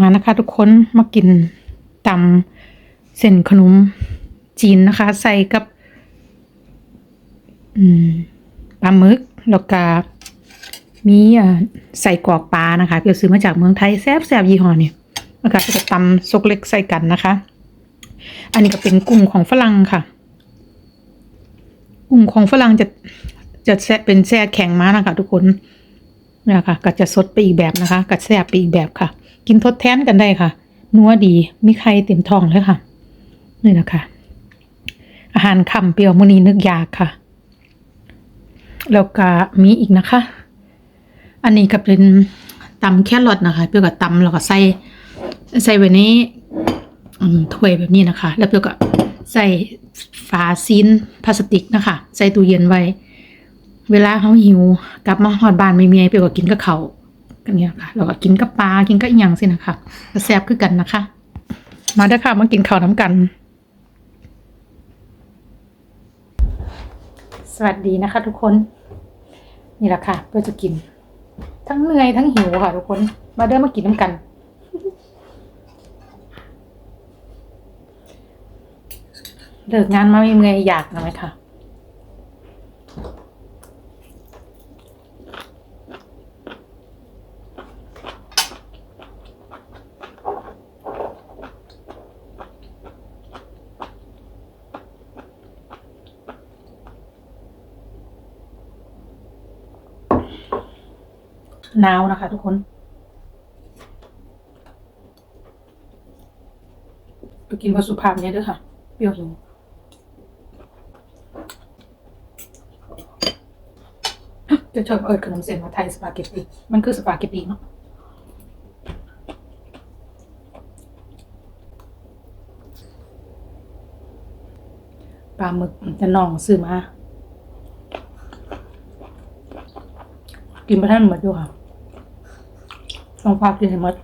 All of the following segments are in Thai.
มานะคะทุกคนมากินตำเส้นขนมจีนนะคะ ใส่กับปลาหมึกแล้วก็มีอ่าใส่กรอกปลานะคะเพียวซื้อมาจากเมืองไทยแซ่บแซ่บยี่ห้อเนี่ยนะคะจะตำซกเล็กใส่กันนะคะ อันนี้ก็เป็นกุ้งของฝรั่งค่ะ กุ้งของฝรั่งจะจะแซ่บเป็นแซ่แข็งมานะคะ ทุกคนนี่ยค่ะก็จะสดไปอีกแบบนะคะก็แซ่บไปอีกแบบค่ะ กินทดแทนกันได้ค่ะ นัวดี มีไข่เต็มท้องเลยค่ะ นี่นะคะอาหารคำเปรี้ยวมื้อนี้นึกยากค่ะ แล้วก็มีอีกนะคะ อันนี้ก็เป็นตำแครอทนะคะ เปรี้ยวกับตำแล้วก็ใส่ใส่ไว้ในถ้วยแบบนี้นะคะ แล้วเปรี้ยวก็ใส่ฝาซีนพลาสติกนะคะ ใส่ตู้เย็นไว้ เวลาเขาหิวกลับมาหอดบานไม่มีไงเปรี้ยวก็กินกับเขาันเนี่ยค่ะแล้วก็กินกับปลากินกับอีหยังสินะคะแซ่บคือกันนะคะ มาเด้อค่ะมากินข้าวน้ำกัน สวัสดีนะคะ ทุกคน นี่แหละค่ะเพื่อจะกิน ทั้งเหนื่อยทั้งหิวค่ะ ทุกคนมาเด้อมากินน้ำกันเลิกงานมาไม่เมื่อยอยากนะไหมคะ หนาวนะคะทุกคนไปกินวัสุภาพเนี่ยด้วยค่ะ เปรี้ยวหิวจะชอบเอิดขนมเส้นมาไทยสปาเกตตีมันคือสปาเกตตีเนาะปลาหมึกจะนองซื้อมา กินไปท่านหมดอยู่ค่ะ ต้องพากินให้หมด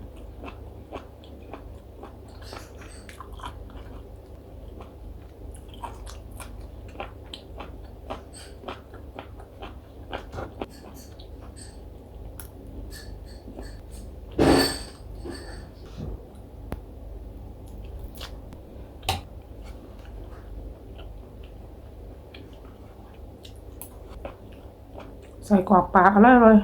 ใส่กรอกปลาอร่อยเลย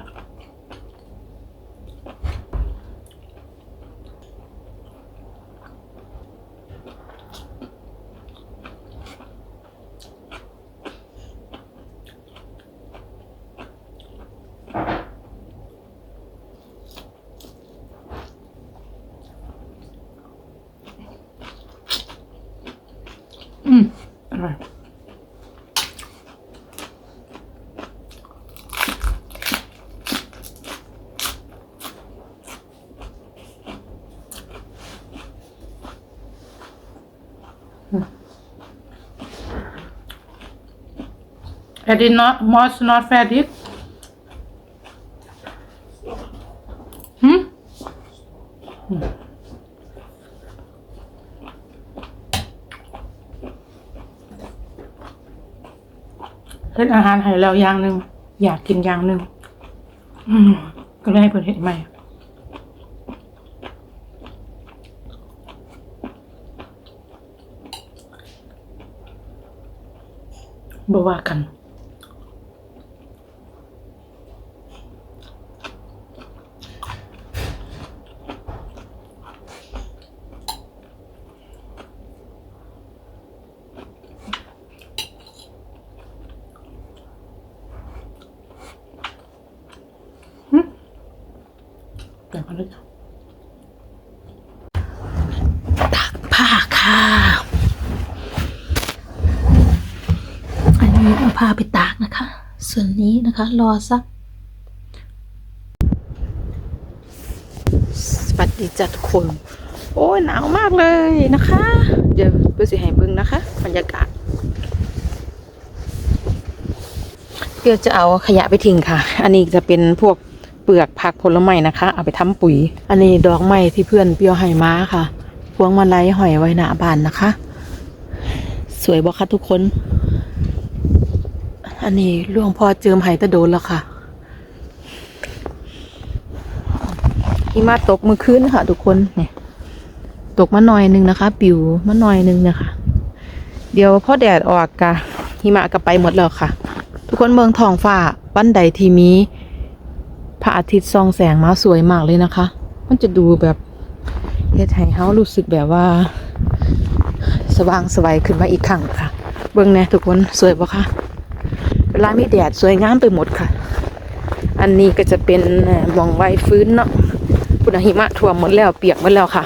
อืมอร่อย Er die not, was not fertig? Hm? Hm. เฮ็ดอาหารให้แล้วอย่างหนึ่งอยากกินอย่างหนึ่งก็เลยให้เพิ่นเฮ็ดใหม่บ่ว่ากัน กันเลยตักผ้าค่ะ อันนี้เอาผ้าไปตากนะคะ ส่วนนี้นะคะรอสัก สวัสดีจ้ะทุกคน โอ้ยหนาวมากเลยนะคะ เดี๋ยวเพื่อสิให้เบิ่งนะคะบรรยากาศเพื่อจะเอาขยะไปทิ้งค่ะ อันนี้จะเป็นพวก เปลือกผักผลไม้นะคะ เอาไปทำปุ๋ย อันนี้ดอกไม้ที่เพื่อนเปียวให้มาค่ะ พวงมาลัยหอยไว้หน้าบ้านนะคะ สวยบอกคะทุกคน อันนี้หลวงพ่อเจิมไห้ตะโดนแล้วค่ะหิมะตกเมื่อคืนค่ะ ทุกคนเนี่ยตกมาหน่อยนึงนะคะ ปิวมาหน่อยนึงนะคะ เดี๋ยวพอแดดออกกะหิมะก็ไปหมดแล้วค่ะ ทุกคนเมืองทองฟ้าวันใดที่มี พระอาทิตย์ส่องแสงมาสวยมากเลยนะคะ มันจะดูแบบเฮ็ดให้เฮารู้สึกแบบว่า สว่างสวัยขึ้นมาอีกครั้งค่ะ เบิ่งแน่ทุกคนสวยปะคะเวลามีแดดสวยงามไปหมดค่ะ อันนี้ก็จะเป็นเอ่อหมองไว้ฟื้นเนาะพุนหิมะท่วมหมดแล้วเปียกหมดแล้วค่ะ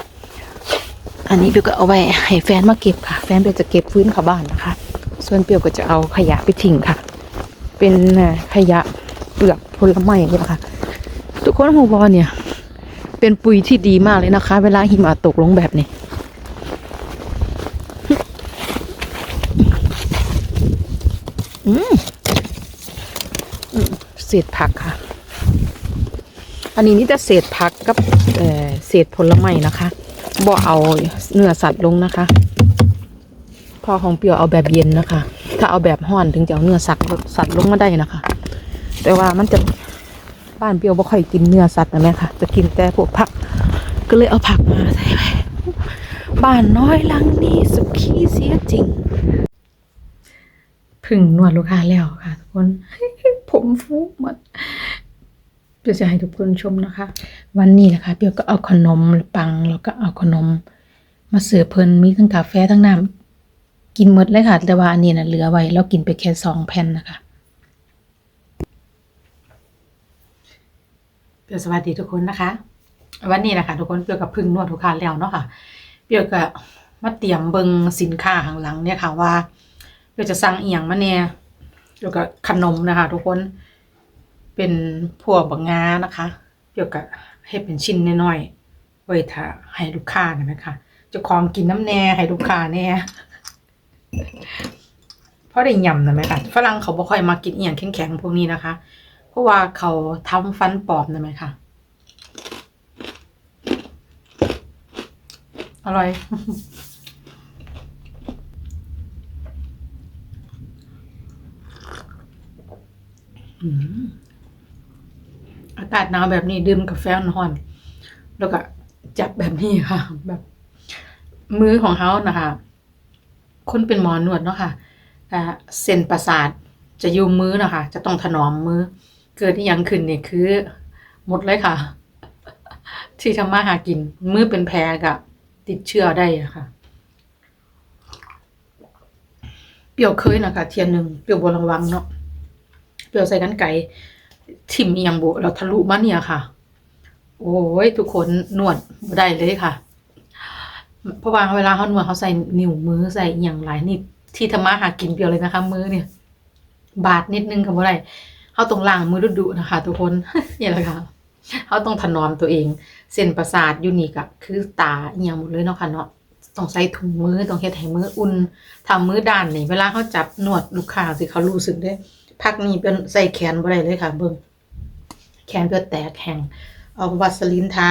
อันนี้เปียวก็เอาไว้ให้แฟนมาเก็บค่ะ แฟนเปียวจะเก็บฟื้นเข้าบ้านนะคะ ส่วนเปียวก็จะเอาขยะไปทิ้งค่ะ เป็นขยะเปลือกผลไม้นี่แหละค่ะ ทุกคนหูบอลเนี่ย เป็นปุ๋ยที่ดีมากเลยนะคะ เวลาหิมะตกลงแบบนี้เศษผักค่ะ อันนี้นี่จะเศษผักกับเเศษผลไม้นะคะบ่เอาเนื้อสัตว์ลงนะคะ พอของเปียวเอาแบบเย็นนะคะ ถ้าเอาแบบห้อนถึงจะเอาเนื้อสัตว์สัตว์ลงมาได้นะคะ แต่ว่ามันจะ บ้านเปียวบ่ค่อยกินเนื้อสัตว์นะแม่ค่ะ จะกินแต่พวกผัก ก็เลยเอาผักมาใส่ไปบ้านน้อยหลังนี้สุขี้เสียจริงพึ่งนวดลูกค้าแล้วค่ะ ทุกคน ผมฟูหมดเปียวจะให้ทุกคนชมนะคะ วันนี้นะคะเปียวก็เอาขนมปังแล้วก็เอาขนม มาเสิร์ฟเพลินมีทั้งกาแฟทั้งน้ำกินหมดเลยค่ะ แต่ว่าอันนี้นะเหลือไว้แล้วกินไปแค่สองแผ่นนะคะเปี ยวสวัสดีทุกคนนะคะ วันนี้นะคะ ทุกคนเปียวกับพึ่งนวดลูกค้าแล้วเนาะค่ะเปียวก็มาเตรียมเบิงสินค้าข้างหลังเนี่ยค่ะว่าเดี๋ยวจะสั่งเอียงมาเนี่ยเกี่ยวกับขนมนะคะ ทุกคนเป็นพวกบังงานะคะเกี่ยวกับให้เป็นชิ้นน้อยๆไว้ถ้าให้ลูกค้านะคะจะของกินน้ำแน่ให้ลูกค้าแน่เพราะได้ยำนะไหมคะฝรั่งเขาบ่ค่อยมากินเอียงแข็งๆพวกนี้นะคะ เพราะว่าเขาทำฟันปลอมนะไหมคะอร่อย อากาศหนาวแบบนี้ดื่มกาแฟร้อน แล้วก็จับแบบนี้ค่ะ แบบ มือของเขานะคะ คนเป็นหมอนวดเนาะค่ะอ่าเส้นประสาทจะอยู่มือนะคะ จะต้องถนอมมือ เกิดที่ยังขึ้นเนี่ยคือ หมดเลยค่ะ ที่ทำมาหากิน มือเป็นแผลกับติดเชื้อได้ะค่ะ เปรียวเคยนะคะเทียนหนึ่งเปรียวบระวังเนาะเปรียวใส่กันไก่ทิมเอียงบุเราทะลุมาเนี่ยค่ะ โอ้ยทุกคนนวดได้เลยค่ะ เพราะว่าเวลาเขานวดเขาใส่นิ้วมือใส่เอียงหลายนิดที่ธรรมาหากินเปรียวเลยนะคะ มือเนี่ย บาดนิดนึงค่ะบ่ได้ เขาต้องล้างมือดุๆนะคะ ทุกคนนี่แหละค่ะเขาต้องถนอมตัวเอง เส้นประสาทยูนี่ก็คือตาเอียงหมดเลยเนาะค่ะเนาะต้องใส่ถุงมือต้องเฮ็ดให้มืออุ่นทำมือด้านนี่เวลาเขาจับนวดลูกค้าสิเขารู้สึกได้ พักนี้เป็นใส่แขนบ่ได้เลยค่ะ เบิ่งแขนเพื่อแตกแข็งเอาวัสลินทา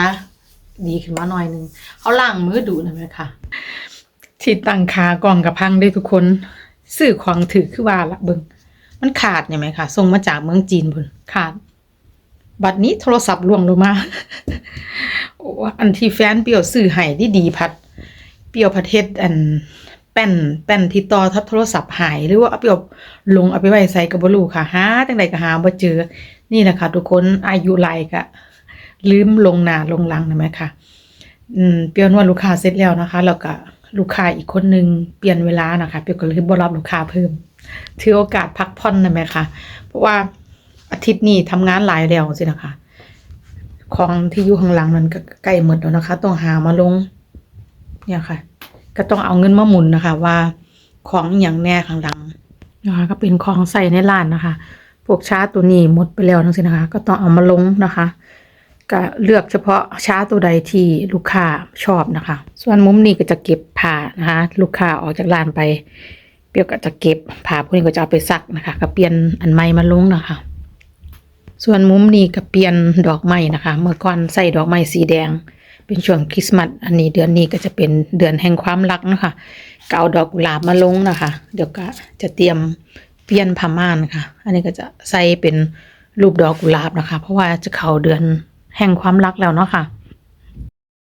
ดีขึ้นมาหน่อยนึงเขาล้างมือดูนะแม่ค่ะ ที่ตั้งขากล่องกับพังได้ทุกคน ซื้อของถือคือว่าละเบิ่ง มันขาดใช่ไหมคะส่งมาจากเมืองจีนพุ่นขาด บัดนี้โทรศัพท์ล่วงลงมาโอ้อันที่แฟนเปรียวซื้อให้ดีดีๆพัด เปรียวประเทศอันแป้นแป้นที่ต่อทับโทรศัพท์หายหรือว่าเอาเปรียวลงเอาไปไว้ใส่กับบลูค่ะหาจังใดก็หาบ่เจอ นี่แหละค่ะทุกคนอายุหลายก็ลืมลงหน้าลงหลังนะแม่ค่ะอืมเปรียวนวดลูกค้าเสร็จแล้วนะคะ แล้วก็ลูกค้าอีกคนนึงเปลี่ยนเวลานะคะ เปรียวก็เลยบ่รับลูกค้าเพิ่ม ถือโอกาสพักผ่อนนะแม่ค่ะ เพราะว่าอาทิตย์นี้ทำงานหลายแล้วสินะคะ ของที่อยู่ข้างหลังนั้นก็ใกล้หมดแล้วนะคะ ต้องหามาลง เนี่ยค่ะ ก็ต้องเอาเงินมาหมุนนะคะ ว่าของอย่างแน่ข้างหลังนะคะก็เป็นของใส่ในร้านนะคะพวกชาตัวนี้หมดไปแล้วทั้งสิ้นนะคะ ก็ต้องเอามาลงนะคะก็เลือกเฉพาะชาตัวใดที่ลูกค้าชอบนะคะ ส่วนมุมนี้ก็จะเก็บผ้านะคะ ลูกค้าออกจากร้านไป เปรียวก็จะเก็บผ้าพวกนี้ก็จะเอาไปซักนะคะ ก็เปลี่ยนอันใหม่มาลงนะคะ ส่วนมุมนี้ก็เปลี่ยนดอกไม้นะคะ เมื่อก่อนใส่ดอกไม้สีแดง เป็นช่วงคริสต์มาสอันนี้เดือนนี้ก็จะเป็นเดือนแห่งความรักนะคะก็เอาดอกกุหลาบมาลงนะคะ เดี๋ยวก็จะเตรียมเปลี่ยนผ้าม่านค่ะ อันนี้ก็จะใส่เป็นรูปดอกกุหลาบนะคะ เพราะว่าจะเข้าเดือนแห่งความรักแล้วเนาะค่ะ